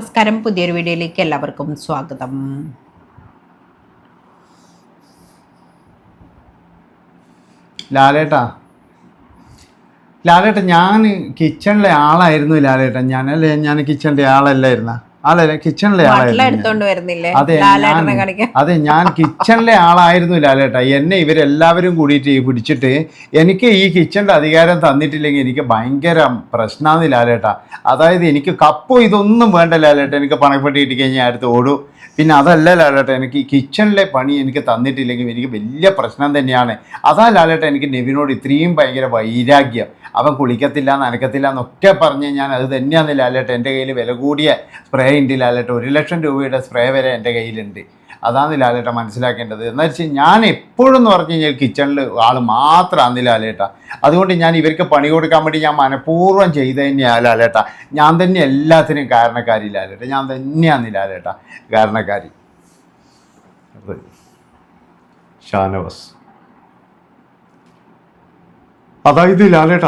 നമസ്കാരം. പുതിയൊരു വീഡിയോയിലേക്ക് എല്ലാവർക്കും സ്വാഗതം. ലാലേട്ടാ. ലാലേട്ട ഞാൻ കിച്ചണിലെ ആളായിരുന്നു ലാലേട്ടാ. ഞാനല്ലേ ഞാൻ കിച്ചണിലെ ആളല്ലായിരുന്ന? ആളല്ല കിച്ചണിലെ ആളായിരുന്നു അതെ ഞാൻ- അതെ കിച്ചണിലെ ആളായിരുന്നു ലാലേട്ട. എന്നെ ഇവരെല്ലാവരും കൂടിയിട്ട് പിടിച്ചിട്ട് എനിക്ക് ഈ കിച്ചണിന്റെ അധികാരം തന്നിട്ടില്ലെങ്കിൽ എനിക്ക് ഭയങ്കര പ്രശ്നമാണ് ലാലേട്ട. അതായത് എനിക്ക് കപ്പോ ഇതൊന്നും വേണ്ട ലാലേട്ട. എനിക്ക് പണപ്പെട്ടി കഴിഞ്ഞാൽ അടുത്ത് ഓടും. പിന്നെ അതല്ല ലാലേട്ട എനിക്ക് കിച്ചണിലെ പണി എനിക്ക് തന്നിട്ടില്ലെങ്കിൽ എനിക്ക് വലിയ പ്രശ്നം തന്നെയാണ്. അതാ ലാലേട്ട എനിക്ക് നെവിനോട് ഇത്രയും ഭയങ്കര വൈരാഗ്യം. അവൻ കുളിക്കത്തില്ല നനക്കത്തില്ല എന്നൊക്കെ പറഞ്ഞ് ഞാൻ അത് തന്നെയാണ് ലാലേട്ട എന്റെ കയ്യിൽ വില കൂടിയ സ്പ്രേ ഉണ്ട് ലാലേട്ട. ഒരു ലക്ഷം രൂപയുടെ സ്പ്രേ വരെ എന്റെ കയ്യിലുണ്ട്. അതാണ് ലാലേട്ട മനസ്സിലാക്കേണ്ടത്. എന്ന് വെച്ചാൽ ഞാൻ എപ്പോഴും എന്ന് പറഞ്ഞു കഴിഞ്ഞാൽ കിച്ചണിൽ ആൾ മാത്രമാണ് ലാലേട്ട. അതുകൊണ്ട് ഞാൻ ഇവർക്ക് പണി കൊടുക്കാൻ വേണ്ടി ഞാൻ മനഃപൂർവം ചെയ്ത് തന്നെയാണ് ലാലേട്ട. ഞാൻ തന്നെ എല്ലാത്തിനും കാരണക്കാരി ലാലേട്ട. ഞാൻ തന്നെയാണ് ലാലേട്ട കാരണക്കാരി. ഷാനവാസ്. അതായത് ലാലേട്ട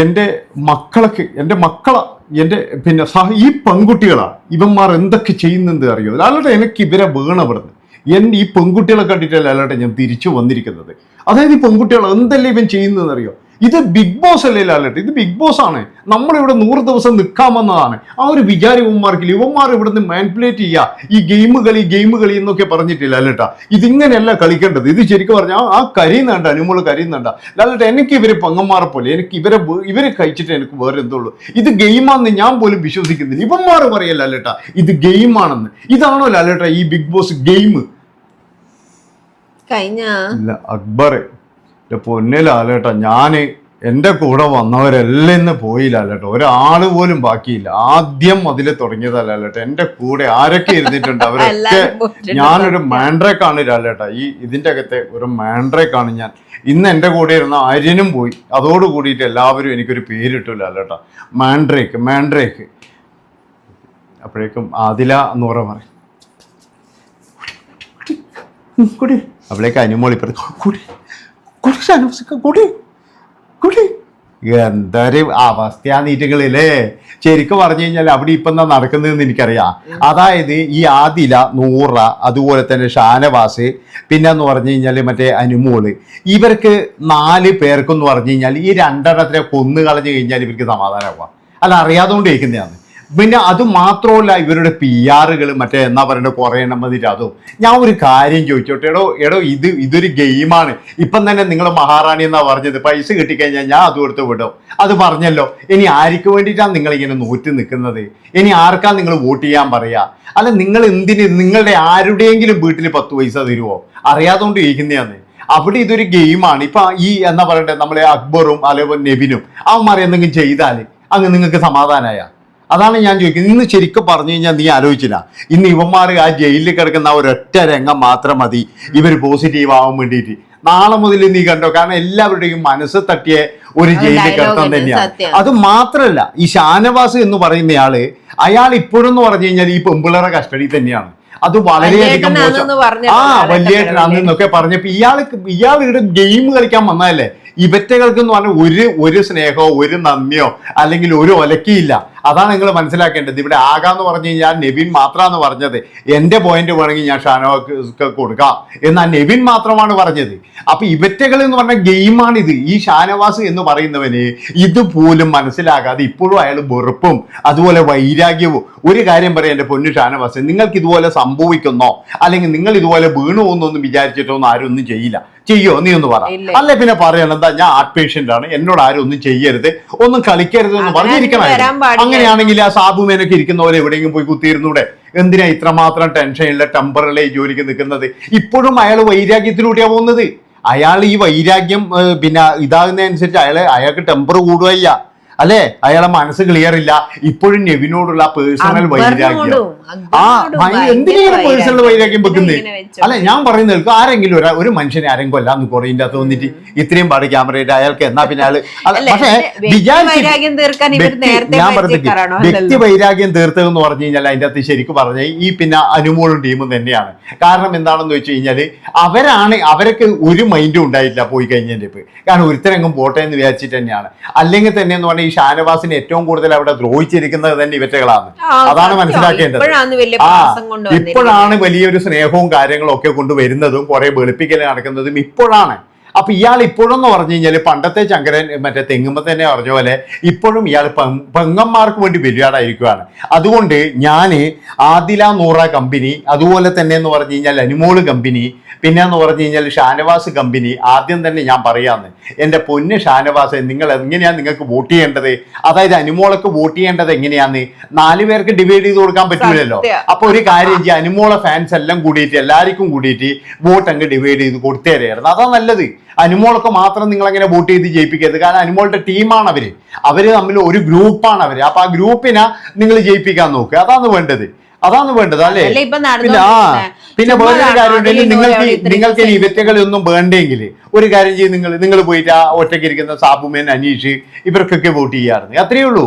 എന്റെ മക്കളൊക്കെ എന്റെ മക്കളാ എന്റെ പിന്നെ സഹ ഈ പെൺകുട്ടികളാ ഇവന്മാർ എന്തൊക്കെ ചെയ്യുന്നുണ്ട് അറിയോ? അല്ലാതെ എനിക്ക് ഇവരെ വേണവിടുന്ന് എന്റെ ഈ പെൺകുട്ടികളെ കണ്ടിട്ടല്ല അല്ലാതെ ഞാൻ തിരിച്ചു വന്നിരിക്കുന്നത്? അതായത് ഈ പെൺകുട്ടികൾ എന്തെല്ലാം ഇവൻ ചെയ്യുന്നതെന്ന് അറിയോ? ഇത് ബിഗ് ബോസ് അല്ലേ ലാലേട്ട ഇത് ബിഗ് ബോസ് ആണ്. നമ്മളിവിടെ നൂറ് ദിവസം നിൽക്കാമെന്നതാണ് ആ ഒരു വിചാരം യുവന്മാർക്ക് ഇവന്മാർ ഇവിടുന്ന് മാനിപ്പുലേറ്റ് ചെയ്യുക ഈ ഗെയിം കളി ഗെയിം കളി എന്നൊക്കെ പറഞ്ഞിട്ടില്ല ലാലേട്ട. ഇതിങ്ങനെയല്ല കളിക്കേണ്ടത്. ഇത് ശരിക്കും പറഞ്ഞാൽ ആ കരയുന്നുണ്ട് അനുമോൾ കരയുന്നുണ്ട് ലാലേട്ട എനിക്ക് ഇവരെ പങ്ങന്മാരെ പോലെ എനിക്ക് ഇവരെ ഇവരെ കഴിച്ചിട്ട് എനിക്ക് വേറെ എന്തുള്ളൂ ഇത് ഗെയിമാണെന്ന് ഞാൻ പോലും വിശ്വസിക്കുന്നില്ല. ഇവന്മാർ പറയല്ല ലാലേട്ട ഇത് ഗെയിമാണെന്ന് ഇതാണോ ലാലേട്ട ഈ ബിഗ് ബോസ് ഗെയിം കഴിഞ്ഞ? അക്ബറെ. അക്ബർ എന്റെ പൊന്നെ ലാലേട്ട ഞാൻ എന്റെ കൂടെ വന്നവരെല്ലാം ഇന്ന് പോയില്ല ലാലേട്ട ഒരാൾ പോലും ബാക്കിയില്ല. ആദ്യം അതിൽ തുടങ്ങിയതല്ല ലാലേട്ട എന്റെ കൂടെ ആരൊക്കെ ഇരുന്നിട്ടുണ്ട് അവരൊക്കെ. ഞാനൊരു മാൻഡ്രേക്കാണ് ലാലേട്ട ഈ ഇതിന്റെ അകത്തെ ഒരു മാൻഡ്രേക്കാണ് ഞാൻ. ഇന്ന് എന്റെ കൂടെ ഇരുന്ന അര്യനും പോയി. അതോട് കൂടിയിട്ട് എല്ലാവരും എനിക്കൊരു പേരിട്ടു ലാലേട്ട മാൻഡ്രേക്ക് മാൻഡ്രേക്ക്. അപ്പോഴേക്കും ആദില എന്ന് പറയാൻ പറയും. കുടി അവളേക്ക് അനുമോളി പറഞ്ഞു കുടി. കുടി ഷാനവാസിക്ക, കുടി. കുടി. എന്തൊരു അവസ്ഥയാ നീറ്റുകളില്ലേ ശരിക്കും പറഞ്ഞു കഴിഞ്ഞാൽ അവിടെ ഇപ്പം എന്താ നടക്കുന്നതെന്ന് എനിക്കറിയാം. അതായത് ഈ ആദില നൂറ അതുപോലെ തന്നെ ഷാനവാസ് പിന്നെ എന്ന് പറഞ്ഞു കഴിഞ്ഞാൽ മറ്റേ അനുമോൾ. ഇവർക്ക് നാല് പേർക്കെന്ന് പറഞ്ഞു കഴിഞ്ഞാൽ ഈ രണ്ടെണ്ണത്തിനെ കൊന്നു കളഞ്ഞു കഴിഞ്ഞാൽ ഇവർക്ക് സമാധാനമാവാം അല്ല അറിയാതുകൊണ്ട് കേൾക്കുന്നതാണ് പിന്നെ അത് മാത്രമല്ല ഇവരുടെ പി ആറുകൾ മറ്റേ എന്നാ പറയണ്ടത് കുറേ എണ്ണം അതും. ഞാൻ ഒരു കാര്യം ചോദിച്ചോട്ടെ എടോ എടോ ഇത് ഇതൊരു ഗെയിമാണ്. ഇപ്പം തന്നെ നിങ്ങൾ മഹാറാണി എന്നാ പറഞ്ഞത് പൈസ കിട്ടിക്കഴിഞ്ഞാൽ ഞാൻ അത് കൊടുത്ത് വിടും. അത് പറഞ്ഞല്ലോ. ഇനി ആർക്ക് വേണ്ടിയിട്ടാണ് നിങ്ങളിങ്ങനെ നോറ്റ് നിൽക്കുന്നത്? ഇനി ആർക്കാ നിങ്ങൾ വോട്ട് ചെയ്യാൻ പറയാ? അല്ല നിങ്ങൾ എന്തിന് നിങ്ങളുടെ ആരുടെയെങ്കിലും വീട്ടിൽ പത്ത് പൈസ തരുമോ അറിയാതുകൊണ്ട് ചോദിക്കുന്നതാണ്. അവിടെ ഇതൊരു ഗെയിമാണ്. ഇപ്പൊ ഈ എന്നാ പറയണ്ടേ നമ്മളെ അക്ബറും അതേപോലെ നെവിനും അവന്മാരെ എന്തെങ്കിലും ചെയ്താൽ അങ്ങ് നിങ്ങൾക്ക് സമാധാനമായ അതാണ് ഞാൻ ചോദിക്കുന്നത്. ഇന്ന് ശരിക്കും പറഞ്ഞു കഴിഞ്ഞാൽ നീ ആലോചിച്ചില്ല. ഇന്ന് ഇവന്മാർ ആ ജയിലിൽ കിടക്കുന്ന ആ ഒരൊറ്റ രംഗം മാത്രം മതി. ഇവർ പോസിറ്റീവ് ആവാൻ വേണ്ടിയിട്ട്. നാളെ മുതൽ നീ കണ്ടോ? കാരണം എല്ലാവരുടെയും മനസ്സ് തട്ടിയ ഒരു ജയിലിൽ കിടത്തം തന്നെയാണ്. അത് മാത്രല്ല ഈ ഷാനവാസ് എന്ന് പറയുന്നയാൾ അയാൾ ഇപ്പോഴെന്ന് പറഞ്ഞു കഴിഞ്ഞാൽ ഈ പെമ്പിളറെ കസ്റ്റഡി തന്നെയാണ്. അത് വളരെയധികം മോശം. ആ വലിയേട്ടനാണെന്നൊക്കെ പറഞ്ഞപ്പോ ഇയാൾ ഇയാൾ ഇവിടെ ഗെയിം കളിക്കാൻ വന്നതല്ലേ? ഇവറ്റകൾക്ക് എന്ന് പറഞ്ഞാൽ ഒരു ഒരു സ്നേഹമോ ഒരു നന്ദിയോ അല്ലെങ്കിൽ ഒരു ഒലക്കിയില്ല. അതാണ് നിങ്ങൾ മനസ്സിലാക്കേണ്ടത്. ഇവിടെ ആകാന്ന് പറഞ്ഞു കഴിഞ്ഞാൽ നെവിൻ മാത്രമാണ് പറഞ്ഞത്. എന്റെ പോയിന്റ് വേണമെങ്കിൽ ഞാൻ ഷാനവാക്ക് കൊടുക്കാം. എന്നാൽ നെവിൻ മാത്രമാണ് പറഞ്ഞത്. അപ്പൊ ഇവറ്റകൾ എന്ന് പറഞ്ഞ ഗെയിമാണിത്. ഈ ഷാനവാസ് എന്ന് പറയുന്നവന് ഇതുപോലും മനസ്സിലാകാതെ ഇപ്പോഴും അയാൾ വെറുപ്പും അതുപോലെ വൈരാഗ്യവും. ഒരു കാര്യം പറയാം എന്റെ പൊന്നു ഷാനവാസ്. നിങ്ങൾക്ക് ഇതുപോലെ സംഭവിക്കുന്നോ അല്ലെങ്കിൽ നിങ്ങൾ ഇതുപോലെ വീണു പോകുന്നൊന്നും വിചാരിച്ചിട്ടോ ഒന്നും ആരും ഒന്നും ചെയ്യില്ല. ചെയ്യോ? നീ ഒന്ന് പറ. അല്ലെ പിന്നെ പറയണം എന്താ ഞാൻ ആർട്ട് പേഷ്യന്റ് ആണ് എന്നോട് ആരും ഒന്നും ചെയ്യരുത് ഒന്നും കളിക്കരുത് എന്ന് പറഞ്ഞിരിക്കണം. അങ്ങനെയാണെങ്കിൽ ആ ഇരിക്കുന്ന ഇരിക്കുന്നവരെ എവിടെയെങ്കിലും പോയി കുത്തിയിരുന്നൂടെ? എന്തിനാ ഇത്രമാത്രം ടെൻഷനുള്ള ടെമ്പറിലെ ജോലിക്ക് നിൽക്കുന്നത്? ഇപ്പോഴും അയാൾ വൈരാഗ്യത്തിലൂടെയാ പോകുന്നത്. അയാൾ ഈ വൈരാഗ്യം പിന്നെ ഇതാകുന്നതനുസരിച്ച് അയാൾ അയാൾക്ക് ടെമ്പർ കൂടുകയ്യ അല്ലെ? അയാളെ മനസ്സ് ക്ലിയർ ഇല്ല. ഇപ്പോഴും നെവിനോടുള്ള പേഴ്സണൽ വൈരാഗ്യം. ആ എന്തിനാണ് പേഴ്സണൽ വൈരാഗ്യം. വെക്കുന്നത് അല്ലെ ഞാൻ പറയുന്നത് കേൾക്കും. ആരെങ്കിലും ഒരു ഒരു മനുഷ്യനെ ആരെങ്കിലും കൊല്ലാന്ന് കുറയിന്റെ അകത്ത് വന്നിട്ട് ഇത്രയും പാട് ക്യാമറയിട്ട് അയാൾക്ക് എന്നാ പിന്നെ ആൾ പക്ഷേ ഞാൻ പറഞ്ഞിട്ട് വ്യക്തി. വൈരാഗ്യം തീർത്തതെന്ന് പറഞ്ഞു കഴിഞ്ഞാൽ അതിന്റെ അകത്ത് ശരിക്കും പറഞ്ഞ ഈ പിന്നെ അനുമോളും ടീമും തന്നെയാണ്. കാരണം എന്താണെന്ന് വെച്ച് കഴിഞ്ഞാൽ അവരാണ് അവരൊക്കെ ഒരു മൈൻഡും ഉണ്ടായിട്ടില്ല പോയി കഴിഞ്ഞതിന്റെ ഇപ്പൊ. കാരണം ഒരുത്തരങ്ങും പോട്ടെ എന്ന് വിചാരിച്ചിട്ട് തന്നെയാണ്. അല്ലെങ്കിൽ തന്നെ എന്ന് പറഞ്ഞാൽ ഷാനവാസിനെ ഏറ്റവും കൂടുതൽ അവിടെ ദ്രോഹിച്ചിരിക്കുന്നത് തന്നെ ഇവറ്റകളാണ്. അതാണ് മനസ്സിലാക്കേണ്ടത്. ഇപ്പോഴാണ് വലിയൊരു സ്നേഹവും കാര്യങ്ങളും ഒക്കെ കൊണ്ടുവരുന്നതും കുറെ വെളുപ്പിക്കൽ നടക്കുന്നതും ഇപ്പോഴാണ്. അപ്പൊ ഇയാൾ ഇപ്പോഴെന്ന് പറഞ്ഞു കഴിഞ്ഞാൽ പണ്ടത്തെ ചങ്കരൻ മറ്റേ തെങ്ങുമ്പോ തന്നെ പറഞ്ഞ പോലെ ഇപ്പോഴും ഇയാൾ പെങ്ങന്മാർക്ക് വേണ്ടി ബലിയാടായിരിക്കുകയാണ് അതുകൊണ്ട് ഞാൻ ആദില നൂറ കമ്പനി അതുപോലെ തന്നെ എന്ന് പറഞ്ഞു കഴിഞ്ഞാൽ അനുമോൾ കമ്പനി പിന്നെ എന്ന് പറഞ്ഞു കഴിഞ്ഞാൽ ഷാനവാസ് കമ്പനി ആദ്യം തന്നെ ഞാൻ പറയാന്ന്. എന്റെ പൊന്ന് ഷാനവാസ് നിങ്ങൾ എങ്ങനെയാണ് നിങ്ങൾക്ക് വോട്ട് ചെയ്യേണ്ടത്? അതായത് അനുമോളക്ക് വോട്ട് ചെയ്യേണ്ടത് എങ്ങനെയാന്ന്? നാല് പേർക്ക് ഡിവൈഡ് ചെയ്ത് കൊടുക്കാൻ പറ്റൂലല്ലോ. അപ്പൊ ഒരു കാര്യം ചെയ്യാം അനുമോള ഫാൻസ് എല്ലാം കൂടിയിട്ട് എല്ലാവർക്കും കൂടിയിട്ട് വോട്ട് അങ്ങ് ഡിവൈഡ് ചെയ്ത് കൊടുത്തേരായിരുന്നു. അതാ നല്ലത്. അനുമോളൊക്കെ മാത്രം നിങ്ങൾ അങ്ങനെ വോട്ട് ചെയ്ത് ജയിപ്പിക്കരുത്. കാരണം അനുമോളുടെ ടീമാണ് അവർ അവർ തമ്മിൽ ഒരു ഗ്രൂപ്പാണ് അവർ അപ്പൊ ആ ഗ്രൂപ്പിനെ നിങ്ങൾ ജയിപ്പിക്കാൻ നോക്കുക അതാണ് വേണ്ടത്. അതാണ് വേണ്ടത് അല്ലേ? പിന്നെ ആ പിന്നെ വേറൊരു കാര്യം ഉണ്ടെങ്കിൽ നിങ്ങൾക്ക് നിങ്ങൾക്ക് ഈ ഇവറ്റകളൊന്നും വേണ്ടെങ്കിൽ ഒരു കാര്യം ചെയ്ത് നിങ്ങൾ നിങ്ങൾ പോയിട്ട് ആ ഒറ്റയ്ക്ക് ഇരിക്കുന്ന സാബുമേൻ അനീഷ് ഇവർക്കൊക്കെ വോട്ട് ചെയ്യാറുണ്ട്. അത്രയേ ഉള്ളൂ.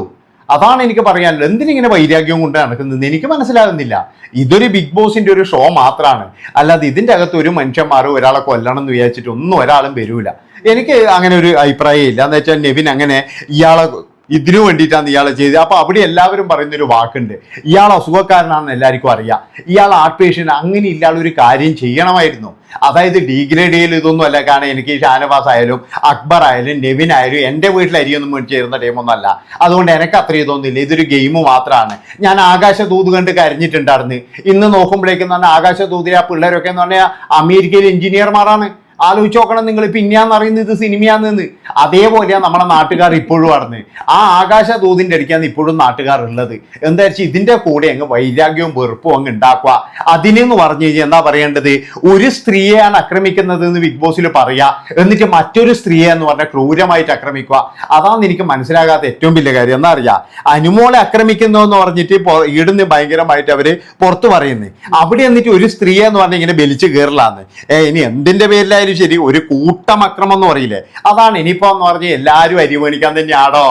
അതാണ് എനിക്ക് പറയാനുള്ളത്. എന്തിനിങ്ങനെ വൈരാഗ്യം കൊണ്ട് നടക്കുന്നത്? എനിക്ക് മനസ്സിലാകുന്നില്ല. ഇതൊരു ബിഗ് ബോസിന്റെ ഒരു ഷോ മാത്രമാണ് അല്ലാതെ ഇതിന്റെ അകത്ത് ഒരു മനുഷ്യന്മാരോ ഒരാളെ കൊല്ലണം എന്ന് വിചാരിച്ചിട്ട് ഒന്നും ഒരാളും വരൂല. എനിക്ക് അങ്ങനെ ഒരു അഭിപ്രായം ഇല്ല എന്ന് വെച്ചാൽ നെവിൻ അങ്ങനെ ഇയാളെ ഇതിനു വേണ്ടിയിട്ടാണ് ഇയാളെ ചെയ്തത്. അപ്പൊ അവിടെ എല്ലാവരും പറയുന്നൊരു വാക്കുണ്ട്. ഇയാൾ അസുഖക്കാരനാണെന്ന് എല്ലാവർക്കും അറിയാം. ഇയാൾ ആർട്ട് പേഷ്യൻ അങ്ങനെ ഒരു കാര്യം ചെയ്യണമായിരുന്നു. അതായത് ഡീഗ്രേഡ് ചെയ്യൽ ഇതൊന്നും അല്ല. കാരണം എനിക്ക് ഷാനവാസ് ആയാലും അക്ബർ ആയാലും നെവിൻ ആയാലും എന്റെ വീട്ടിൽ അരിയൊന്നും മേടിച്ച് തരുന്ന ടൈമൊന്നും അല്ല. അതുകൊണ്ട് എനിക്ക് അത്ര ഇതൊന്നുമില്ല. ഇതൊരു ഗെയിം മാത്രമാണ് ഞാൻ ആകാശ തൂത് കണ്ട് കരഞ്ഞിട്ടുണ്ടായിരുന്നു. ഇന്ന് നോക്കുമ്പോഴേക്കും തന്നെ ആകാശ തൂതിലെ ആ പിള്ളേരൊക്കെ എന്ന് പറഞ്ഞാൽ അമേരിക്കയിലെ എഞ്ചിനീയർമാരാണ്. ആലോചിച്ച് നോക്കണം നിങ്ങൾ പിന്നെയാന്ന് അറിയുന്നത് ഇത് സിനിമയാണെന്ന് അതേപോലെയാണ് നമ്മുടെ നാട്ടുകാർ ഇപ്പോഴും അടന്ന് ആ ആകാശ ദൂതിന്റെ അടിക്കാന്ന് ഇപ്പോഴും നാട്ടുകാർ ഉള്ളത്. എന്താ വെച്ചാൽ ഇതിന്റെ കൂടെ അങ്ങ് വൈരാഗ്യവും വെറുപ്പും അങ്ങ് ഉണ്ടാക്കുക. അതിനെന്ന് പറഞ്ഞു കഴിഞ്ഞാൽ എന്താ പറയേണ്ടത്? ഒരു സ്ത്രീയെയാണ് ആക്രമിക്കുന്നത് എന്ന് ബിഗ് ബോസിൽ പറയുക എന്നിട്ട് മറ്റൊരു സ്ത്രീയെ എന്ന് പറഞ്ഞാൽ ക്രൂരമായിട്ട് ആക്രമിക്കുക. അതാണ് എനിക്ക് മനസ്സിലാകാത്ത ഏറ്റവും വലിയ കാര്യം. എന്താ അറിയാ? അനുമോളെ ആക്രമിക്കുന്നു എന്ന് പറഞ്ഞിട്ട് ഈടുന്ന് ഭയങ്കരമായിട്ട് അവർ പുറത്തു പറയുന്നത് അവിടെ എന്നിട്ട് ഒരു സ്ത്രീയെന്ന് പറഞ്ഞാൽ ഇങ്ങനെ ബലിച്ച് കയറലാന്ന് ഏ ഇനി എന്തിന്റെ പേരിലായാലും ശരി ഒരു കൂട്ടം അക്രമം എന്ന് പറയില്ലേ? അതാണ് ഇനിയിപ്പോ എന്ന് പറഞ്ഞാൽ എല്ലാവരും അരിമണിക്കാൻ തന്നെയാണോ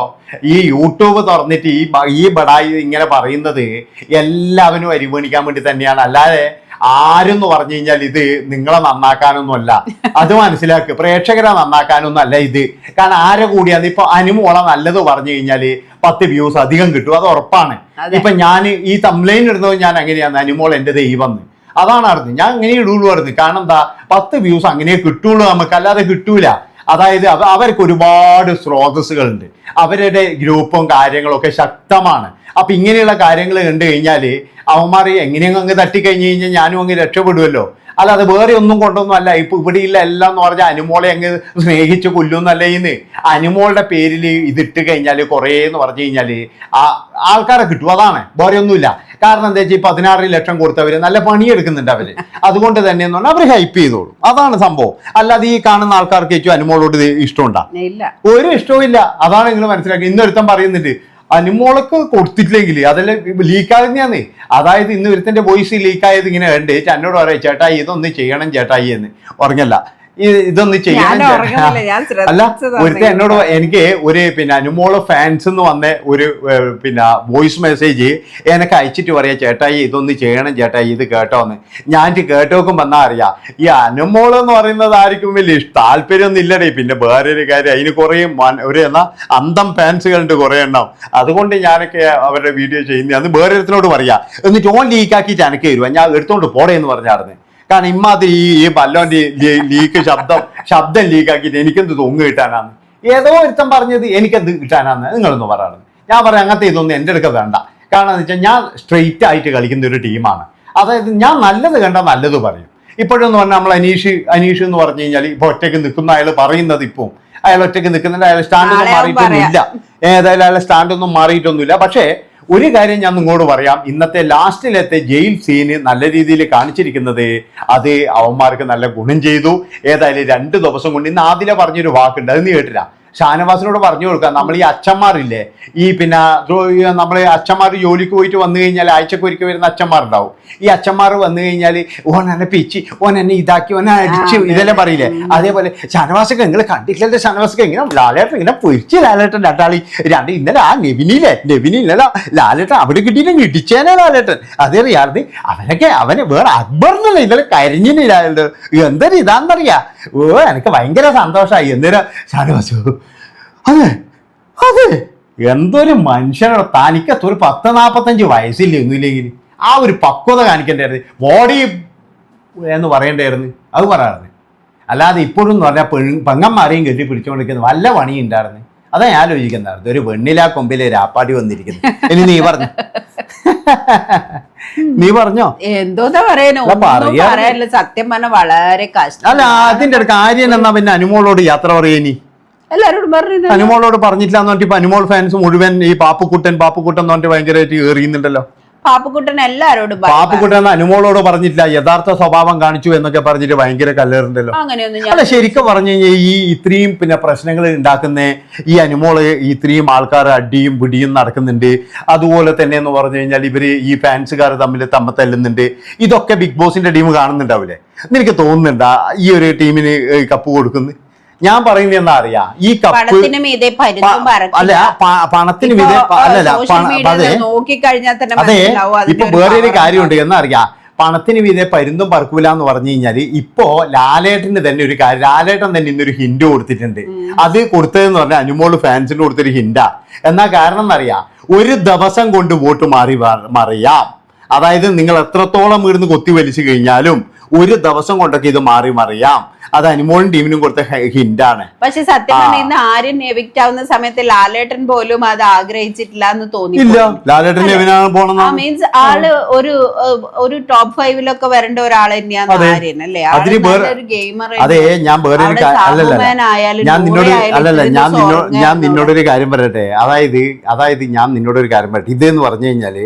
ഈ യൂട്യൂബ് തുറന്നിട്ട് ഈ ഈ ബടായി ഇങ്ങനെ പറയുന്നത് എല്ലാവരും അരിമണിക്കാൻ വേണ്ടി തന്നെയാണ്. അല്ലാതെ ആരെന്ന് പറഞ്ഞു കഴിഞ്ഞാൽ ഇത് നിങ്ങളെ നന്നാക്കാനൊന്നും അല്ല. അത് മനസ്സിലാക്കുക പ്രേക്ഷകരെ നന്നാക്കാനൊന്നും അല്ല ഇത്. കാരണം ആരെ കൂടിയാന്ന് ഇപ്പൊ അനുമോളെ നല്ലത് പറഞ്ഞു കഴിഞ്ഞാൽ പത്ത് വ്യൂസ് അധികം കിട്ടും. അത് ഉറപ്പാണ്. ഇപ്പൊ ഞാൻ ഈ തംലൈൻ ഇടുന്നത് ഞാൻ അങ്ങനെയാണ്. അനുമോൾ എന്റെ ദൈവം അതാണ് അറിഞ്ഞത് ഞാൻ അങ്ങനെ ഇടുള്ളൂ അറിഞ്ഞു. കാരണം എന്താ? പത്ത് വ്യൂസ് അങ്ങനെ കിട്ടുള്ളൂ നമുക്ക്. അല്ലാതെ കിട്ടൂല. അതായത് അവ- അവർക്ക് ഒരുപാട് സ്രോതസ്സുകളുണ്ട്. അവരുടെ ഗ്രൂപ്പും കാര്യങ്ങളൊക്കെ ശക്തമാണ്. അപ്പൊ ഇങ്ങനെയുള്ള കാര്യങ്ങൾ കണ്ടു കഴിഞ്ഞാൽ അവന്മാർ എങ്ങനെയും അങ്ങ് തട്ടിക്കഴിഞ്ഞ് കഴിഞ്ഞാൽ ഞാനും അങ്ങ് രക്ഷപ്പെടുമല്ലോ അല്ലാതെ വേറെ ഒന്നും കൊണ്ടൊന്നും അല്ല. ഇപ്പൊ ഇവിടെ ഇല്ല എല്ലാം എന്ന് പറഞ്ഞാൽ അനുമോളെ അങ്ങ് സ്നേഹിച്ച് കൊല്ലുന്നല്ല ഇന്ന്. അനുമോളുടെ പേരിൽ ഇതിട്ട് കഴിഞ്ഞാൽ കുറേ എന്ന് പറഞ്ഞു കഴിഞ്ഞാൽ ആ ആൾക്കാരെ കിട്ടും. അതാണ്. വേറെ ഒന്നുമില്ല. കാരണം എന്താ വെച്ചാൽ ഈ പതിനാറ് ലക്ഷം കൊടുത്തവർ നല്ല പണിയെടുക്കുന്നുണ്ട് അവർ. അതുകൊണ്ട് തന്നെ എന്ന് പറഞ്ഞാൽ അവർ ഹൈപ്പ് ചെയ്തോളും. അതാണ് സംഭവം. അല്ലാതെ ഈ കാണുന്ന ആൾക്കാർക്ക് ഏറ്റവും അനുമോളോട് ഇഷ്ടമുണ്ടാ? ഒരു ഇഷ്ടവും ഇല്ല. അതാണ് നിങ്ങൾ മനസ്സിലാക്കി. ഇന്നൊരുത്തം പറയുന്നുണ്ട് അനുമോളക്ക് കൊടുത്തിട്ടില്ലെങ്കിൽ അതെല്ലാം ലീക്കാകുന്നതാന്ന് അതായത് ഇന്ന് ഒരുത്തന്റെ വോയിസ് ലീക്കായത് ഇങ്ങനെ ഉണ്ട് ചേട്ടനോട് പറയാം ചേട്ടായി ഇതൊന്ന് ചെയ്യണം ചേട്ടായി എന്ന്. ഉറങ്ങല്ല. ഇതൊന്ന് അല്ല ശ്രദ്ധിച്ചതാണ് ഒരുത്തൻ എന്നോട് എനിക്ക് ഒരു പിന്നെ അനുമോൾ ഫാൻസ് എന്ന് വന്ന ഒരു പിന്നെ വോയിസ് മെസ്സേജ് എനിക്ക് അയച്ചിട്ട് പറയാ ചേട്ടായി ഇതൊന്ന് ചെയ്യണം ചേട്ടായി ഇത് കേട്ടോന്ന്. ഞാൻ കേട്ടോക്കും വന്നാ അറിയാം. ഈ അനുമോൾ എന്ന് പറയുന്നത് ആർക്കും വലിയ താല്പര്യമൊന്നും ഇല്ലടേ. പിന്നെ വേറൊരു കാര്യം അതിന് കുറേ ഒരു എന്നാ അന്തം ഫാൻസുകളുണ്ട് കുറേ എണ്ണം. അതുകൊണ്ട് ഞാനൊക്കെ അവരുടെ വീഡിയോ ചെയ്യുന്ന. അന്ന് വേറൊരുത്തിനോട് പറയാ. എന്നിട്ട് ഓൺ ലീക്കാക്കിയിട്ട് എനിക്ക് തരുവാ. ഞാൻ എടുത്തോണ്ട് പോടേ എന്ന് പറഞ്ഞായിരുന്നു കാരണം ഇമ്മാതിരി ഈ ബല്ലോന്റെ ലീക്ക് ശബ്ദം ശബ്ദം ലീക്കാക്കിയിട്ട് എനിക്കെന്ത് തൊങ്ങ് കിട്ടാനാണ് ഏതോ ഒരുത്തൻ പറഞ്ഞത് എനിക്കെന്ത് കിട്ടാനാന്ന്? നിങ്ങളൊന്ന് പറയണം. ഞാൻ പറയാം അങ്ങനത്തെ ഇതൊന്നും എന്റെ അടുക്ക വേണ്ട. കാരണം എന്ന് വെച്ചാൽ ഞാൻ സ്ട്രെയിറ്റ് ആയിട്ട് കളിക്കുന്ന ഒരു ടീമാണ് അതായത് ഞാൻ നല്ലത് കണ്ടാൽ നല്ലത് പറയും. ഇപ്പോഴെന്ന് പറഞ്ഞാൽ നമ്മൾ അനീഷ് അനീഷ് എന്ന് പറഞ്ഞു കഴിഞ്ഞാൽ ഇപ്പൊ ഒറ്റയ്ക്ക് നിൽക്കുന്ന അയാൾ പറയുന്നത് ഇപ്പം. അയാൾ ഒറ്റയ്ക്ക് നിൽക്കുന്നുണ്ട് അയാൾ സ്റ്റാൻഡൊന്നും മാറിയിട്ടൊന്നുമില്ല. ഏതായാലും അയാളെ സ്റ്റാൻഡൊന്നും മാറിയിട്ടൊന്നുമില്ല. പക്ഷേ ഒരു കാര്യം ഞാൻ നിങ്ങളോട് പറയാം. ഇന്നത്തെ ലാസ്റ്റിലത്തെ ജയിൽ സീന് നല്ല രീതിയിൽ കാണിച്ചിരിക്കുന്നത് അത് അവന്മാർക്ക് നല്ല ഗുണം ചെയ്തു. ഏതായാലും രണ്ട് ദിവസം കൊണ്ട് ഇന്ന് ആദ്യം പറഞ്ഞൊരു വാക്കുണ്ട്. അത് നീ കേട്ടില്ല. ഷാനവാസിനോട് പറഞ്ഞു കൊടുക്കുക. നമ്മൾ ഈ അച്ഛന്മാരില്ലേ ഈ പിന്നെ നമ്മൾ അച്ഛന്മാർ ജോലിക്ക് പോയിട്ട് വന്നു കഴിഞ്ഞാൽ ആഴ്ചക്ക് ഒരിക്കൽ വരുന്ന അച്ഛന്മാരുണ്ടാവും. ഈ അച്ഛന്മാർ വന്നു കഴിഞ്ഞാൽ ഓൻ എന്നെ പിച്ചി ഓൻ എന്നെ ഇതാക്കി ഓനെ അടിച്ചു ഇതെല്ലാം പറയില്ലേ? അതേപോലെ ഷാനവാസൊക്കെ നിങ്ങൾ കണ്ടിട്ടില്ലാത്ത ഷാനവാസൊക്കെ ഇങ്ങനെ ലാലേട്ടൻ ഇങ്ങനെ പൊരിച്ച് ലാലേട്ടൻ രണ്ടാളി രണ്ട് ഇന്നലെ ആ നെവിനിയിലെ നെവിനി ഇന്നലെ ലാലേട്ടൻ അവിടെ കിട്ടിയിട്ട് ഇടിച്ചേനെ ലാലേട്ടൻ. അതറിയാതെ അവനൊക്കെ അവന് വേറെ അക്ബറിനല്ല ഇന്നലെ കരിഞ്ഞില്ല എന്തൊരു ഇതാണെന്നറിയാ? ഓ എനിക്ക് ഭയങ്കര സന്തോഷമായി എന്തിനാ? ഷാനവാസു അതെ. അതെ. എന്തൊരു മനുഷ്യനോട് തനിക്കത്ത് ഒരു പത്ത് നാൽപ്പത്തഞ്ച് വയസ്സില്ലേ ഒന്നുമില്ലെങ്കിൽ. ആ ഒരു പക്വത കാണിക്കേണ്ടായിരുന്നു ബോഡി എന്ന് പറയേണ്ടായിരുന്നു അത് പറയാറുണ്ട്. അല്ലാതെ ഇപ്പോഴും എന്ന് പറഞ്ഞാൽ പെൺ പെങ്ങന്മാരെയും കെട്ടി പിടിച്ചുകൊണ്ടിരിക്കുന്ന വല്ല പണി ഉണ്ടായിരുന്നു. അതാ ഞാൻ ആലോചിക്കുന്നായിരുന്നു ഒരു വെണ്ണിലാ കൊമ്പിലെ രാപ്പാടി വന്നിരിക്കുന്നു. ഇനി നീ പറഞ്ഞു? നീ പറഞ്ഞോ? എന്തോന്നാ പറയാനോ സത്യം പറഞ്ഞ വളരെ കഷ്ടം. അല്ല അതിന്റെ അടുത്ത് കാര്യം എന്നാ പിന്നെ അനുമോളോട് യാത്ര പറയേനി എല്ലാരോടും പറഞ്ഞു അനുമോളോട് പറഞ്ഞിട്ടില്ല എന്ന് പറഞ്ഞിട്ട് അനുമോൾ ഫാൻസ് മുഴുവൻ ഈ പാപ്പുക്കുട്ടൻ പാപ്പുക്കുട്ടൻ എന്ന് പറഞ്ഞിട്ട് ഭയങ്കരമായിട്ട് ഏറിയുന്നുണ്ടല്ലോ പാപ്പുക്കുട്ടൻ എല്ലാരോടും. പാപ്പുക്കുട്ടൻ അനുമോളോട് പറഞ്ഞിട്ടില്ല യഥാർത്ഥ സ്വഭാവം കാണിച്ചു എന്നൊക്കെ പറഞ്ഞിട്ട് ഭയങ്കര കല്ലേറുണ്ടല്ലോ അല്ല ശരിക്കും പറഞ്ഞു കഴിഞ്ഞാൽ ഈ ഇത്രയും പിന്നെ പ്രശ്നങ്ങൾ ഉണ്ടാക്കുന്ന ഈ അനുമോൾ ഇത്രയും ആൾക്കാർ അടിയും പിടിയും നടക്കുന്നുണ്ട്. അതുപോലെ തന്നെ എന്ന് പറഞ്ഞു കഴിഞ്ഞാൽ ഇവർ ഈ ഫാൻസുകാർ തമ്മിൽ തമ്മ തല്ലുന്നുണ്ട്. ഇതൊക്കെ ബിഗ് ബോസിന്റെ ടീം കാണുന്നുണ്ടാവില്ലേ? നിനക്ക് തോന്നുന്നുണ്ടാ ഈ ഒരു ടീമിന് കപ്പ് കൊടുക്കുന്നു? ഞാൻ പറയുന്നത് എന്താ അറിയാ? ഈ കപ്പ് പണത്തിന് മീതെ അല്ല പണത്തിന് മീതെ അല്ലല്ല നോക്കിക്കഴിഞ്ഞാൽ തന്നെ അതെ ഇപ്പൊ ഒരു വേറൊരു കാര്യമുണ്ട്. എന്നറിയാം പണത്തിന് വിധേ പരുന്തും പറക്കൂല എന്ന് പറഞ്ഞു കഴിഞ്ഞാൽ ഇപ്പോ ലാലേട്ടന് തന്നെ ഒരു കാര്യം ലാലേട്ടൻ തന്നെ ഇന്നൊരു ഹിന്റ് കൊടുത്തിട്ടുണ്ട്. അത് കൊടുത്തതെന്ന് പറഞ്ഞാൽ അനുമോൾ ഫാൻസിന് കൊടുത്തൊരു ഹിന്റാ എന്നാ കാരണം എന്നറിയാ? ഒരു ദിവസം കൊണ്ട് വോട്ട് മാറി മറിയാം. അതായത് നിങ്ങൾ എത്രത്തോളം ഇരുന്ന് കൊത്തി വലിച്ചു കഴിഞ്ഞാലും ഒരു ദിവസം കൊണ്ടൊക്കെ ഇത് മാറി മറിയാം. അത് അനുമോളും ടീമിനും കൊടുത്ത ഹിന്റാണ് പക്ഷെ സത്യം പറഞ്ഞാൽ ഇന്ന് ആരും എവിക്റ്റ് ആവുന്ന സമയത്ത് ലാലേട്ടൻ പോലും അത് ആഗ്രഹിച്ചിട്ടില്ല എന്ന് തോന്നി ഇല്ല. ലാലേട്ടൻ എവിനാണ് മീൻസ് ആൾ ഒരു ഒരു ടോപ്പ് ഫൈവിലൊക്കെ വരേണ്ട ഒരാൾ തന്നെയാണ്. ആര്യൻ അല്ലേ? ഒരു ഗെയിമർ അതെ ഞാൻ ഞാൻ നിന്നോട് അല്ലല്ല ഞാൻ നിന്നോട് ഞാൻ നിന്നോടൊരു കാര്യം പറയട്ടെ. അതായത് അതായത് ഞാൻ നിന്നോടൊരു കാര്യം പറയട്ടെ. ഇതെന്ന് പറഞ്ഞു കഴിഞ്ഞാൽ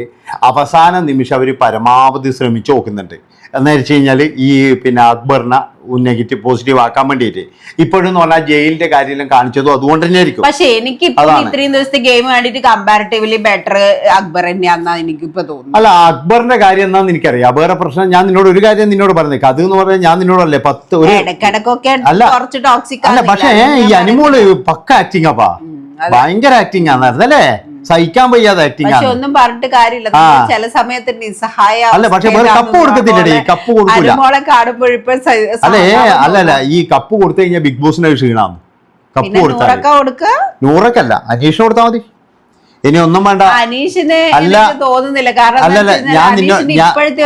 അവസാന നിമിഷം അവർ പരമാവധി ശ്രമിച്ചു നോക്കുന്നുണ്ട്. എന്ന് വെച്ച് കഴിഞ്ഞാൽ ഈ പിന്നെ അക്ബറിനെ നെഗറ്റീവ് പോസിറ്റീവ് ആക്കാൻ വേണ്ടിയിട്ട്. ഇപ്പോഴും പറഞ്ഞാൽ ജയിലിന്റെ കാര്യമെല്ലാം കാണിച്ചതും അതുകൊണ്ട് തന്നെ ആയിരിക്കും പക്ഷെ എനിക്ക്. ഇത്രയും ദിവസത്തെ ഗെയിം വേണ്ടിട്ട് കമ്പാരിറ്റീവ്ലി ബെറ്റർ അക്ബർ തന്നെയാണെന്നാ എനിക്കിപ്പോ തോന്നുന്നു അല്ല അക്ബറിന്റെ കാര്യം എന്താണെന്ന് എനിക്കറിയാം. വേറെ പ്രശ്നം ഞാൻ നിന്നോട് ഒരു കാര്യം നിന്നോട് പറഞ്ഞേക്കാം അത് എന്ന് പറഞ്ഞാൽ ഞാൻ നിന്നോടല്ലേ പത്ത് ഒരു അല്ല. കുറച്ച് ടോക്സിക് അല്ല പക്ഷേ ഈ അനിമോൾ പക്ക ആക്ടിങ് അപ്പാ ഭയങ്കര ആക്ടിങ് ആണായിരുന്നു അല്ലേ സഹിക്കാൻ വയ്യാതെ ആക്ടിങ് ആണ്. ഒന്നും പറഞ്ഞിട്ട് കാര്യമില്ല. ചില സമയത്ത് നിസ്സഹായ അല്ല, പക്ഷെ കപ്പ് കൊടുക്കത്തില്ല കപ്പ് കൊടുക്കില്ല ഇപ്പൊ സ- അല്ലേ സമാധാനം അല്ലല്ല. ഈ കപ്പ് കൊടുത്തു കഴിഞ്ഞാൽ ബിഗ് ബോസിന് ക്ഷീണാണ് കപ്പ് കൊടുത്താൽ നൂറക്കല്ല അനീഷിന് കൊടുത്താൽ മതി. ഇനി ഒന്നും വേണ്ട. അനീഷിന് അല്ല. തോന്നുന്നില്ല. കാരണം അല്ലല്ല ഞാൻ നിന്നോ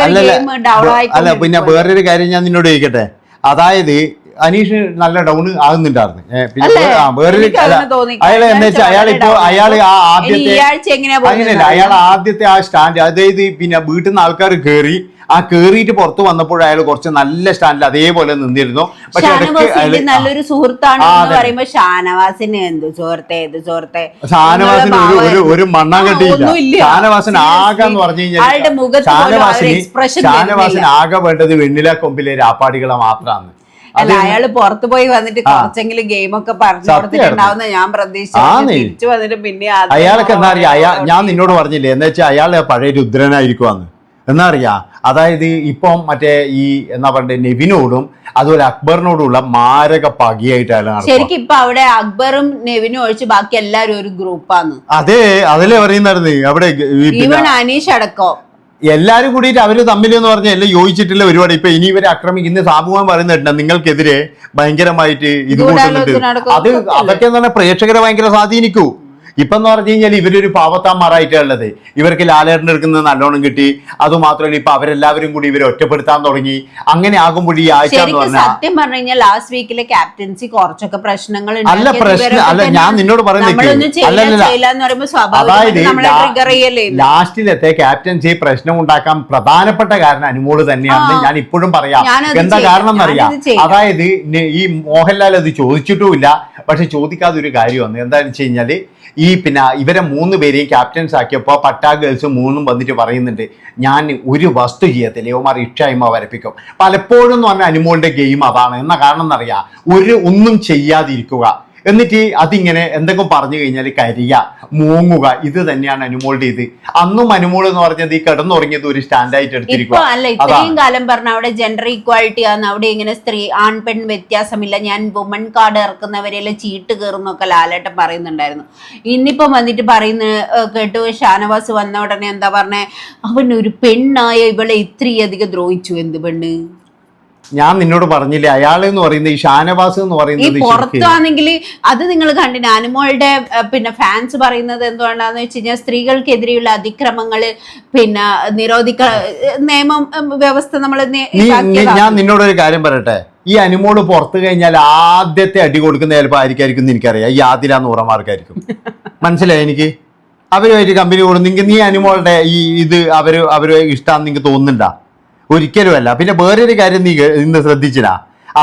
അല്ലല്ല അല്ല പിന്നെ വേറൊരു കാര്യം ഞാൻ നിന്നോട് ചോദിക്കട്ടെ? അതായത് അനീഷ് നല്ല ഡൗൺ ആകുന്നുണ്ടായിരുന്നു. പിന്നെ വേറൊരു. അയാൾ എന്താ വെച്ചാൽ അയാൾ ഇപ്പോ അയാൾ ആ ആദ്യത്തെ അങ്ങനെയല്ല അയാൾ ആദ്യത്തെ ആ സ്റ്റാൻഡ് അതായത് പിന്നെ വീട്ടിൽ നിന്ന് ആൾക്കാർ കയറി ആ കേറിയിട്ട് പുറത്ത് വന്നപ്പോൾ അയാൾ കുറച്ച് നല്ല സ്റ്റാൻഡിൽ അതേപോലെ നിന്നിരുന്നു. പക്ഷെ നല്ലൊരു സുഹൃത്താണ് എന്ന് അതെ. പറയുമ്പോ ഷാനവാസിന് എന്ത് സുഹൃത്തെ എന്ത് സുഹൃത്തെ? ഷാനവാസിന് ഒരു. ഷാനവാസിന്. ആകെ എന്ന് പറഞ്ഞു കഴിഞ്ഞാൽ ഷാനവാസിന് ആകെ വേണ്ടത് വെണ്ണില കൊമ്പിലെ രാപ്പാടികളെ മാത്രമാണ് അല്ല അയാൾ പുറത്തു പോയി വന്നിട്ട് കുറച്ചെങ്കിലും ഗെയിം ഒക്കെ പറഞ്ഞു. കൊടുത്തിട്ടുണ്ടാവുന്ന ഞാൻ പ്രതീക്ഷിച്ചു വന്നിട്ട് പിന്നെ അയാളൊക്കെ അയാൾക്ക് എന്താ അറിയാ? അയാൾ ഞാൻ നിന്നോട് പറഞ്ഞില്ലേ എന്താ വെച്ചാൽ അയാൾ പഴയ രുദ്രനായിരിക്കുവാന്ന് എന്നാ അറിയാ? അതായത് ഇപ്പം മറ്റേ ഈ എന്നാ പറയണ്ടേ നെവിനോടും അതുപോലെ അക്ബറിനോടുള്ള മാരക പകിയായിട്ടാണ് ശരിക്കും ഇപ്പൊ അവിടെ അക്ബറും നെവിനും ഒഴിച്ച് ബാക്കി എല്ലാരും ഒരു ഗ്രൂപ്പാന്ന്. അതെ അതിലെ പറയുന്നായിരുന്നു അവിടെ ഈവൻ അനീഷ് അടക്കം. എല്ലാരും കൂടിയിട്ട് അവർ തമ്മിൽ എന്ന് പറഞ്ഞാൽ എല്ലാം യോജിച്ചിട്ടുള്ള പരിപാടി ഇപ്പൊ ഇനി ഇവരെ ആക്രമിക്കുന്ന സാമൂഹം പറയുന്നുണ്ട് നിങ്ങൾക്കെതിരെ ഭയങ്കരമായിട്ട് ഇത് കൂട്ടുന്നുണ്ട് അത് അതൊക്കെ എന്ന് പറഞ്ഞാൽ പ്രേക്ഷകരെ ഭയങ്കര സ്വാധീനിക്കൂ. ഇപ്പൊ എന്ന് പറഞ്ഞു കഴിഞ്ഞാൽ ഇവരൊരു പാവത്താന്മാരായിട്ടുള്ളത് ഇവർക്ക് ലാലേറിന്റെ എടുക്കുന്നത് നല്ലോണം കിട്ടി. അതുമാത്രമല്ല ഇപ്പൊ അവരെല്ലാവരും കൂടി ഇവരെ ഒറ്റപ്പെടുത്താൻ തുടങ്ങി. അങ്ങനെ ആകുമ്പോൾ ഈ ആഴ്ച എന്ന് പറഞ്ഞാൽ സത്യം പറഞ്ഞു കഴിഞ്ഞാൽ ലാസ്റ്റ് വീക്കിലെ ക്യാപ്റ്റൻസി കുറച്ചൊക്കെ പ്രശ്നങ്ങൾ അല്ല പ്രശ്നം അല്ല ഞാൻ നിന്നോട് പറയുന്നത് അതായത്. ലാസ്റ്റിലത്തെ ക്യാപ്റ്റൻസി പ്രശ്നം ഉണ്ടാക്കാൻ പ്രധാനപ്പെട്ട കാരണം അനുമോൾ തന്നെയാണെന്ന് ഞാൻ ഇപ്പോഴും പറയാം. എന്താ കാരണം എന്നറിയാം അതായത് ഈ മോഹൻലാൽ അത് ചോദിച്ചിട്ടുമില്ല. പക്ഷെ ചോദിക്കാതെ ഒരു കാര്യം വന്നു. എന്താണെന്ന് വെച്ച് കഴിഞ്ഞാൽ ഈ പിന്നെ ഇവരെ മൂന്ന് പേരെയും ക്യാപ്റ്റൻസ് ആക്കിയപ്പോൾ പട്ടാ ഗേൾസ് മൂന്നും വന്നിട്ട് പറയുന്നുണ്ട് ഞാൻ ഒരു വസ്തു ചെയ്യത്തില്ല. ഇവമാർ ഇഷ്ടായ്മ വരപ്പിക്കും. പലപ്പോഴും എന്ന് പറഞ്ഞാൽ അനുമോളുടെ ഗെയിം അതാണ്. എന്ന കാരണം എന്നറിയാം? ഒരു ഒന്നും ചെയ്യാതിരിക്കുക. എന്നിട്ട് അതിങ്ങനെ എന്തെങ്കിലും പറഞ്ഞു കഴിഞ്ഞാൽ കരിയ മൂങ്ങുക ഇത് തന്നെയാണ് അനുമോളുടെ ഇത്. അന്നും അനുമോൾ എന്ന് പറഞ്ഞത് ഈ കിടന്നുറങ്ങിയത് ഒരു സ്റ്റാൻഡായിട്ട് എടുത്തിരിക്കുക അല്ല ഇത്രയും കാലം പറഞ്ഞ അവിടെ ജെൻഡർ ഈക്വാലിറ്റി ആണ് അവിടെ ഇങ്ങനെ സ്ത്രീ ആൺ പെൺ വ്യത്യാസമില്ല. ഞാൻ വുമൺ കാർഡ് ഇറക്കുന്നവരെല്ലാം ചീട്ട് കയറുന്നൊക്കെ ലാലേട്ടൻ പറയുന്നുണ്ടായിരുന്നു. ഇന്നിപ്പം വന്നിട്ട് പറയുന്ന കേട്ട് കേട്ടു ഷാനവാസ് വന്ന ഉടനെ എന്താ പറഞ്ഞേ അവൻ ഒരു പെണ്ണായ ഇവളെ ഇത്രയധികം ദ്രോഹിച്ചു എന്ത് പെണ്ണ്? ഞാൻ നിന്നോട് പറഞ്ഞില്ലേ അയാൾ എന്ന് പറയുന്നത് ഈ ഷാനവാസ് എന്ന് ഈ പറയുന്നത് പുറത്താണെങ്കിൽ അത് നിങ്ങൾ കണ്ടിന് അനുമോളുടെ അഹ് പിന്നെ ഫാൻസ് പറയുന്നത് എന്തുകൊണ്ടാന്ന് വെച്ച് കഴിഞ്ഞാൽ സ്ത്രീകൾക്കെതിരെയുള്ള അതിക്രമങ്ങൾ പിന്നെ നിരോധിക്ക നിയമം ഉം, വ്യവസ്ഥ നമ്മൾ നീ നീ- ഞാൻ നിന്നോട് ഒരു കാര്യം പറയട്ടെ. ഈ അനുമോൾ പുറത്തു കഴിഞ്ഞാൽ ആദ്യത്തെ അടി കൊടുക്കുന്ന ചിലപ്പോൾ ആയിരിക്കും എനിക്കറിയാം. ഈ ആദ്യ നൂറമാർക്കായിരിക്കും മനസ്സിലായി എനിക്ക്? അവരുമായിട്ട് കമ്പനി കൊടുന്നെങ്കിൽ നീ അനുമോളുടെ ഈ ഇത് അവർ അവർ ഇഷ്ടമാണെന്ന് നിങ്ങൾക്ക് തോന്നുന്നുണ്ടാ? ഒരിക്കലും അല്ല പിന്നെ വേറൊരു കാര്യം നീ ഇന്ന് ശ്രദ്ധിച്ചിനാ?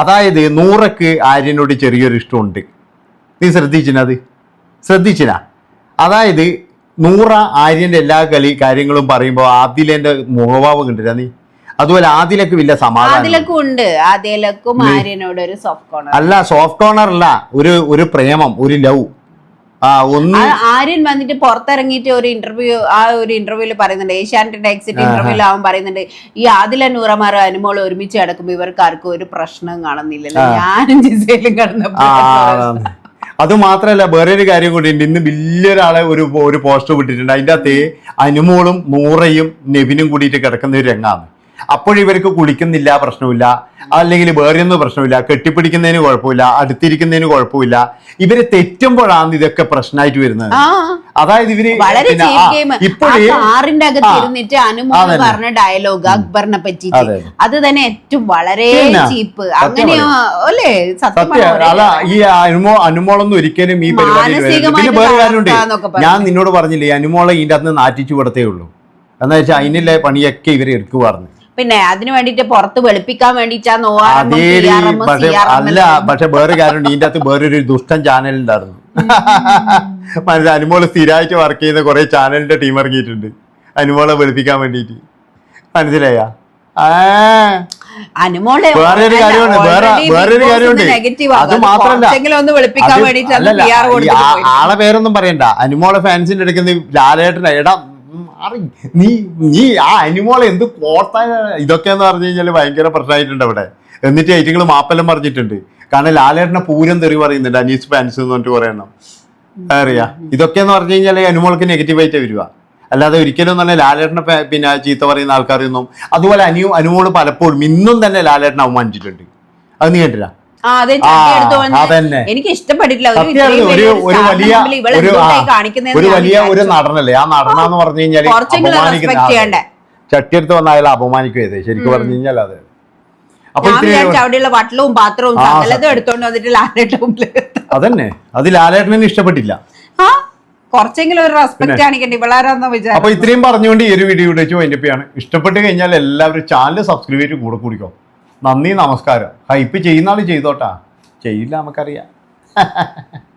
അതായത് നൂറക്ക് ആര്യനോട് ചെറിയൊരു ഇഷ്ടമുണ്ട്. നീ ശ്രദ്ധിച്ചിനത്? ശ്രദ്ധിച്ചിനാ? അതായത് നൂറ ആര്യന്റെ എല്ലാ കളി കാര്യങ്ങളും പറയുമ്പോൾ ആദിലേന്റെ മുഖഭാവം കണ്ടില്ല നീ? അതുപോലെ ആദിലക്ക് വലിയ സമാധാനം. ഉണ്ട്. ആര്യനോട് ഒരു സോഫ്റ്റ് അല്ല സോഫ്റ്റ് ഓണർ അല്ല. ഒരു ഒരു പ്രേമം ഒരു ലവ് ആര്യൻ വന്നിട്ട് പുറത്തിറങ്ങിയിട്ട് ഒരു ഇന്റർവ്യൂ ആ ഒരു ഇന്റർവ്യൂൽ പറയുന്നുണ്ട്. ഏഷ്യാനെറ്റിന്റെ എക്സിറ്റ് ഇന്റർവ്യൂൽ അവൻ പറയുന്നുണ്ട്. ഈ ആദില നൂറമാർ അനുമോൾ ഒരുമിച്ച് കിടക്കുമ്പോ ഇവർക്ക് ആർക്കും ഒരു പ്രശ്നം കാണുന്നില്ലല്ലോ. ഞാനും ജിസയിലും കിടന്നപ്പോ അത് മാത്രല്ല വേറെ ഒരു കാര്യം കൂടി ഉണ്ട്. ഇന്ന് വലിയൊരാളെ ഒരു ഒരു പോസ്റ്റർ വിട്ടിട്ടുണ്ട്. അതിന്റെ അകത്ത് അനുമോളും നൂറയും നെവിനും കൂടിയിട്ട് കിടക്കുന്ന ഒരു രംഗാണ്. അപ്പോഴിവർക്ക് കുളിക്കുന്നില്ല പ്രശ്നമില്ല. അല്ലെങ്കിൽ വേറെയൊന്നും പ്രശ്നമില്ല. കെട്ടിപ്പിടിക്കുന്നതിന് കുഴപ്പമില്ല അടുത്തിരിക്കുന്നതിന് കുഴപ്പമില്ല. ഇവർ തെറ്റുമ്പോഴാണ് ഇതൊക്കെ പ്രശ്നമായിട്ട് വരുന്നത്. അതായത് ഇവർ വളരെ അകത്ത് ഇരുന്നിട്ട് അനുമോൾ. പറഞ്ഞ ഡയലോഗ് അക്ബറിനെ പറ്റി അത് തന്നെ ഏറ്റവും വളരെ ചീപ്പ് അങ്ങനെയോ അല്ലേ? സത്യം അല്ല ഈ അനുമോ അനുമോളൊന്നും ഒരിക്കലും ഈ പരിപാടി പിന്നെ വേറെ കാര്യമുണ്ട്. ഞാൻ നിന്നോട് പറഞ്ഞില്ലേ അനുമോളെ ഇതിന്റെ അകത്ത് നാറ്റിച്ചു കൊടുത്തേ ഉള്ളൂ. എന്ന് വെച്ചാൽ അതിനുള്ള പണിയൊക്കെ ഇവർ എടുക്കു പറഞ്ഞു പിന്നെ അതിന് വേണ്ടിട്ട് പുറത്ത് വെളുപ്പിക്കാൻ വേണ്ടിട്ടാണ് പക്ഷെ അല്ല പക്ഷെ വേറെ കാര്യമുണ്ട്. ഇതിന്റെ അകത്ത് വേറൊരു ദുഷ്ടൻ ചാനൽ ഉണ്ടായിരുന്നു. മനസ്സിലായി അനുമോൾ സ്ഥിരമായിട്ട് വർക്ക് ചെയ്യുന്ന കുറെ ചാനലിന്റെ ടീം ഇറങ്ങിയിട്ടുണ്ട്. അനുമോളെ വെളുപ്പിക്കാൻ വേണ്ടിയിട്ട്. മനസ്സിലായ? അനുമോളെ വേറൊരു കാര്യമുണ്ട്. വേറെ വേറൊരു കാര്യമുണ്ട്. അത് മാത്രല്ല ആളെ പേരൊന്നും പറയണ്ട. അനുമോളെ ഫാൻസിന്റെ എടുക്കുന്ന ലാലേട്ടന. എടാ മാറി. നീ നീ ആ അനിമോൾ എന്ത് കോർത്താൻ ഇതൊക്കെ എന്ന് പറഞ്ഞു കഴിഞ്ഞാൽ ഭയങ്കര പ്രശ്നമായിട്ടുണ്ട് അവിടെ. എന്നിട്ട് ഐറ്റങ്ങൾ മാപ്പെല്ലാം പറഞ്ഞിട്ടുണ്ട്. കാരണം ലാലേട്ടനെ പൂരം തെറി പറയുന്നുണ്ട് അനീസ് ഫാൻസ് എന്ന് പറഞ്ഞിട്ട് പറയണം അറിയാ? ഇതൊക്കെ എന്ന് പറഞ്ഞു കഴിഞ്ഞാൽ അനുമോൾക്ക് നെഗറ്റീവായിട്ട് വരിക. അല്ലാതെ ഒരിക്കലും തന്നെ ലാലേട്ടനെ പിന്നെ ചീത്ത പറയുന്ന ആൾക്കാരൊന്നും. അതുപോലെ അനു അനുമോൾ പലപ്പോഴും ഇന്നും തന്നെ ലാലേട്ടനെ അവമാനിച്ചിട്ടുണ്ട്. അത് നീ കേട്ടില്ല എനിക്ക് ഇഷ്ടപ്പെട്ടിട്ടില്ല. ഒരു വലിയ ഒരു വലിയ ഒരു നടനല്ലേ? ആ നടനാന്ന് പറഞ്ഞു കഴിഞ്ഞാൽ ചെയ്യണ്ടേ? ചട്ടിയെടുത്ത് വന്ന അയാൾ അപമാനിക്കുകയത് ശരിക്കും പറഞ്ഞു കഴിഞ്ഞാൽ അത്. വിചാരിച്ചു അവിടെയുള്ള വട്ടലവും പാത്രവും. എടുത്തോണ്ട് വന്നിട്ട് ലാലേട്ട മുമ്പിൽ അതന്നെ. അത് ലാലേട്ടനെ ഇഷ്ടപ്പെട്ടില്ല. കുറച്ചെങ്കിലും ഒരു റെസ്പെക്ട് കാണിക്കണ്ടേ? ഇവളാരാന്ന അപ്പൊ വിചാരം ഇത്രയും പറഞ്ഞുകൊണ്ട് ഈ ഒരു വീഡിയോ വെച്ച് വൈൻഡപ്പിയാണ് ഇഷ്ടപ്പെട്ട് കഴിഞ്ഞാൽ എല്ലാവരും ചാനൽ സബ്സ്ക്രൈബ് ചെയ്ത് കൂടെ കൂടിക്കോ. നന്ദി നമസ്കാരം. ഹൈപ്പ് ചെയ്യുന്ന ആൾ ചെയ്തോട്ടാ. ചെയ്യില്ല നമുക്കറിയാം.